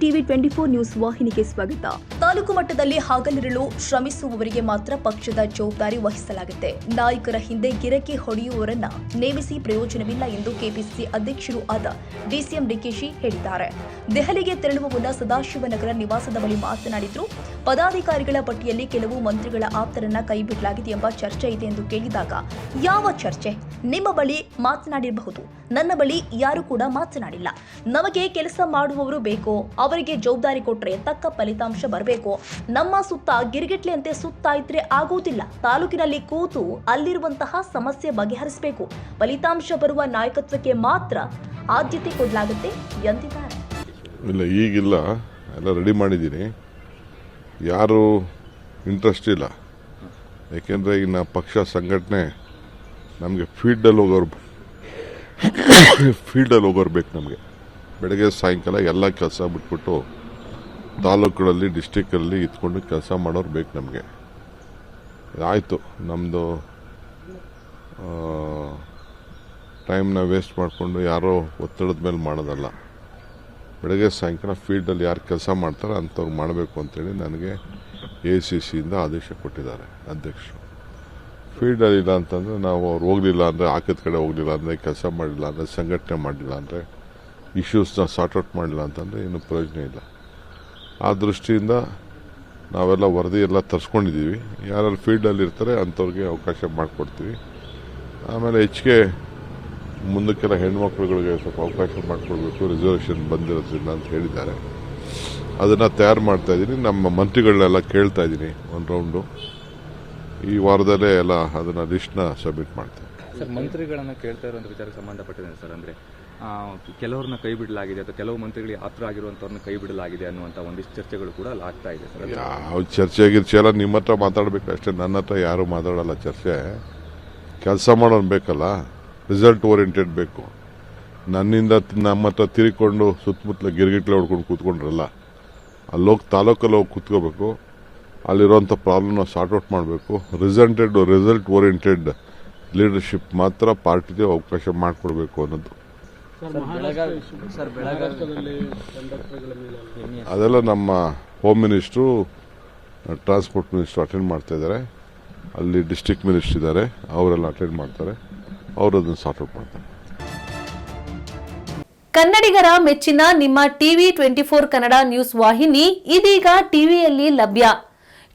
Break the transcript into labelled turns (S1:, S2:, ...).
S1: TV twenty four news ವಾಹಿನಿಗೆ ಸ್ವಾಗತ. ತಾಲೂಕು ಮಟ್ಟದಲ್ಲಿ ಹಾಗಲಿರಲು ಶ್ರಮಿಸುವವರಿಗೆ ಮಾತ್ರ ಪಕ್ಷದ ಜವಾಬ್ದಾರಿ ವಹಿಸಲಾಗುತ್ತೆ. ನಾಯಕರ ಹಿಂದೆ ಗಿರಕಿ ಹೊಡೆಯುವವರನ್ನ ನೇಮಿಸಿ ಪ್ರಯೋಜನವಿಲ್ಲ ಎಂದು ಕೆಪಿಸಿಸಿ ಅಧ್ಯಕ್ಷರು ಆದ ಡಿಸಿಎಂ ಡಿಕೆಶಿ ಹೇಳಿದ್ದಾರೆ. ದೆಹಲಿಗೆ ತೆರಳುವ ಮುನ್ನ ಸದಾಶಿವನಗರ ನಿವಾಸದ ಬಳಿ ಮಾತನಾಡಿದ್ರು, ಪದಾಧಿಕಾರಿಗಳ ಪಟ್ಟಿಯಲ್ಲಿ ಕೆಲವು ಮಂತ್ರಿಗಳ ಆಪ್ತರನ್ನ ಕೈಬಿಡಲಾಗಿದೆ ಎಂಬ ಚರ್ಚೆ ಇದೆ ಎಂದು ಕೇಳಿದಾಗ, ಯಾವ ಚರ್ಚೆ? ನಿಮ್ಮ ಬಳಿ ಮಾತನಾಡಿರಬಹುದು. ನನ್ನ ಬಳಿ ಯಾರು ಕೂಡ ಮಾತನಾಡಿಲ್ಲ. ನಮಗೆ ಕೆಲಸ ಮಾಡುವವರು ಬೇಕು ಅವರಿಗೆ ಜವಾಬ್ದಾರಿ ಕೊಟ್ಟರೆ ತಕ್ಕ ಫಲಿತಾಂಶ ಬರಬೇಕು. ನಮ್ಮ ಸುತ್ತ ಗಿರಿಗಿಟ್ಲೆಯಂತೆ ಸುತ್ತ ಇದ್ರೆ ಆಗುವುದಿಲ್ಲ ತಾಲೂಕಿನಲ್ಲಿ ಕೂತು ಅಲ್ಲಿರುವಂತಹ ಸಮಸ್ಯೆ ಬಗೆಹರಿಸಬೇಕು. ಫಲಿತಾಂಶ ಬರುವ ನಾಯಕತ್ವಕ್ಕೆ ಮಾತ್ರ ಆದ್ಯತೆ ಕೊಡಲಾಗುತ್ತೆ ಎಂದಿದ್ದಾರೆ.
S2: ಇಲ್ಲ, ಈಗಿಲ್ಲ. ಎಲ್ಲ ರೆಡಿ ಮಾಡಿದ್ದೀನಿ. ಯಾರು ಇಂಟ್ರೆಸ್ಟ್ ಇಲ್ಲ. ಏಕೆಂದರೆ ಈಗ ಪಕ್ಷ ಸಂಘಟನೆ ನಮಗೆ ಫೀಲ್ಡಲ್ಲಿ ಹೋಗೋರು ಫೀಲ್ಡಲ್ಲಿ ಹೋಗೋರು ಬೇಕು ನಮಗೆ. ಬೆಳಗ್ಗೆ ಸಾಯಂಕಾಲ ಎಲ್ಲ ಕೆಲಸ ಬಿಟ್ಬಿಟ್ಟು ತಾಲೂಕುಗಳಲ್ಲಿ ಡಿಸ್ಟಿಕ್ಕಲ್ಲಿ ಇತ್ಕೊಂಡು ಕೆಲಸ ಮಾಡೋರು ಬೇಕು ನಮಗೆ. ಆಯಿತು ನಮ್ಮದು ಟೈಮ್ನ ವೇಸ್ಟ್ ಮಾಡಿಕೊಂಡು ಯಾರೋ ಒತ್ತಡದ ಮೇಲೆ ಮಾಡೋದಲ್ಲ. ಬೆಳಗ್ಗೆ ಸಾಯಂಕಾಲ ಫೀಲ್ಡಲ್ಲಿ ಯಾರು ಕೆಲಸ ಮಾಡ್ತಾರೆ ಅಂಥವ್ರು ಮಾಡಬೇಕು ಅಂತೇಳಿ ನನಗೆ ಎ ಸಿ ಸಿಯಿಂದ ಆದೇಶ ಕೊಟ್ಟಿದ್ದಾರೆ ಅಧ್ಯಕ್ಷರು. ಫೀಲ್ಡಲ್ಲಿ ಇಲ್ಲ ಅಂತಂದರೆ ನಾವು ಅವ್ರು ಹೋಗಲಿಲ್ಲ ಅಂದರೆ ಹಾಕಿದ ಕಡೆ ಹೋಗಲಿಲ್ಲ ಅಂದರೆ, ಕೆಲಸ ಮಾಡಿಲ್ಲ ಅಂದರೆ, ಸಂಘಟನೆ ಮಾಡಲಿಲ್ಲ ಅಂದರೆ ಇಶ್ಯೂಸ್ನ ಸಾರ್ಟ್ ಔಟ್ ಮಾಡಿಲ್ಲ ಅಂತಂದರೆ ಏನು ಪ್ರಯೋಜನ ಇಲ್ಲ. ಆ ದೃಷ್ಟಿಯಿಂದ ನಾವೆಲ್ಲ ವರದಿ ಎಲ್ಲ ತರಿಸ್ಕೊಂಡಿದ್ದೀವಿ. ಯಾರು ಫೀಲ್ಡಲ್ಲಿ ಇರ್ತಾರೆ ಅಂಥವ್ರಿಗೆ ಅವಕಾಶ ಮಾಡಿಕೊಡ್ತೀವಿ. ಆಮೇಲೆ ಹೆಚ್ಚಿಗೆ ಮುಂದಕ್ಕೆಲ್ಲ ಹೆಣ್ಮಕ್ಳುಗಳಿಗೆ ಸ್ವಲ್ಪ ಅವಕಾಶ ಮಾಡಿಕೊಡ್ಬೇಕು ರಿಸರ್ವೇಷನ್ ಬಂದಿರೋದ್ರಿಂದ ಅಂತ ಹೇಳಿದ್ದಾರೆ. ಅದನ್ನು ತಯಾರು ಮಾಡ್ತಾ ಇದ್ದೀನಿ. ನಮ್ಮ ಮಂತ್ರಿಗಳನ್ನೆಲ್ಲ ಕೇಳ್ತಾ ಇದ್ದೀನಿ ಒಂದು ರೌಂಡು. ಈ ವಾರದಲ್ಲೇ ಎಲ್ಲ ಅದನ್ನು ಲಿಸ್ಟ್ನ ಸಬ್ಮಿಟ್ ಮಾಡ್ತೀನಿ.
S3: ಸರ್, ಮಂತ್ರಿಗಳನ್ನು ಕೇಳ್ತಾ ಇರೋ ವಿಚಾರ ಸಂಬಂಧಪಟ್ಟಿದೆ ಸರ್, ಅಂದ್ರೆ ಕೆಲವ್ರನ್ನ ಕೈ ಬಿಡಲಾಗಿದೆ ಅಥವಾ ಕೆಲವು ಮಂತ್ರಿಗಳಿಗೆ ಹತ್ರ ಆಗಿರುವಂತವ್ರನ್ನ ಕೈ ಬಿಡಲಾಗಿದೆ ಅನ್ನುವಂತ ಒಂದಿಷ್ಟು ಚರ್ಚೆಗಳು ಕೂಡ ಆಗ್ತಾ ಇದೆ ಸರ್.
S2: ಚರ್ಚೆ ಗಿರ್ಚೆ ನಿಮ್ಮ ಹತ್ರ ಮಾತಾಡಬೇಕು ಅಷ್ಟೇ. ನನ್ನ ಹತ್ರ ಯಾರೂ ಮಾತಾಡಲ್ಲ ಚರ್ಚೆ. ಕೆಲಸ ಮಾಡೋನು ಬೇಕಲ್ಲ. ರಿಸಲ್ಟ್ ಓರಿಯೆಂಟೆಡ್ ಬೇಕು. ನನ್ನಿಂದ ನಮ್ಮ ಹತ್ರ ತಿರುಗಿಕೊಂಡು ಸುತ್ತಮುತ್ತಲ ಗಿರ್ಗಿಟ್ಲೆ ಹೊಡ್ಕೊಂಡು ಕೂತ್ಕೊಂಡ್ರಲ್ಲ, ಅಲ್ಲೋಗಿ ತಾಲೂಕಲ್ಲಿ ಹೋಗಿ ಕೂತ್ಕೋಬೇಕು. ಅಲ್ಲಿರುವಂಥ ಪ್ರಾಬ್ಲಮ್ನ ಸಾರ್ಟ್ ಔಟ್ ಮಾಡಬೇಕು. ರಿಸಲ್ಟೆಡ್ ರಿಸಲ್ಟ್ ಓರಿಯೆಂಟೆಡ್ ಲೀಡರ್ಶಿಪ್ ಮಾತ್ರ ಪಾರ್ಟಿಗೆ ಅವಕಾಶ ಮಾಡಿಕೊಡ್ಬೇಕು ಅನ್ನೋದು. ಅದೆಲ್ಲ ನಮ್ಮ home minister transport minister attend ಮಾಡ್ತಾ ಇದ್ದಾರೆ. ಅಲ್ಲಿ ಡಿಸ್ಟಿಕ್ ಮಿನಿಸ್ಟ್ರ್ ಇದ್ದಾರೆ. ಅವರೆಲ್ಲ ಅಟೆಂಡ್ ಮಾಡ್ತಾರೆ. ಅವರು ಅದನ್ನು ಸಾರ್ಟ್ಔಟ್ ಮಾಡ್ತಾರೆ.
S4: ಕನ್ನಡಿಗರ ಮೆಚ್ಚಿನ ನಿಮ್ಮ TV twenty four Kannada news ವಾಹಿನಿ ಇದೀಗ ಟಿವಿಯಲ್ಲಿ ಲಭ್ಯ.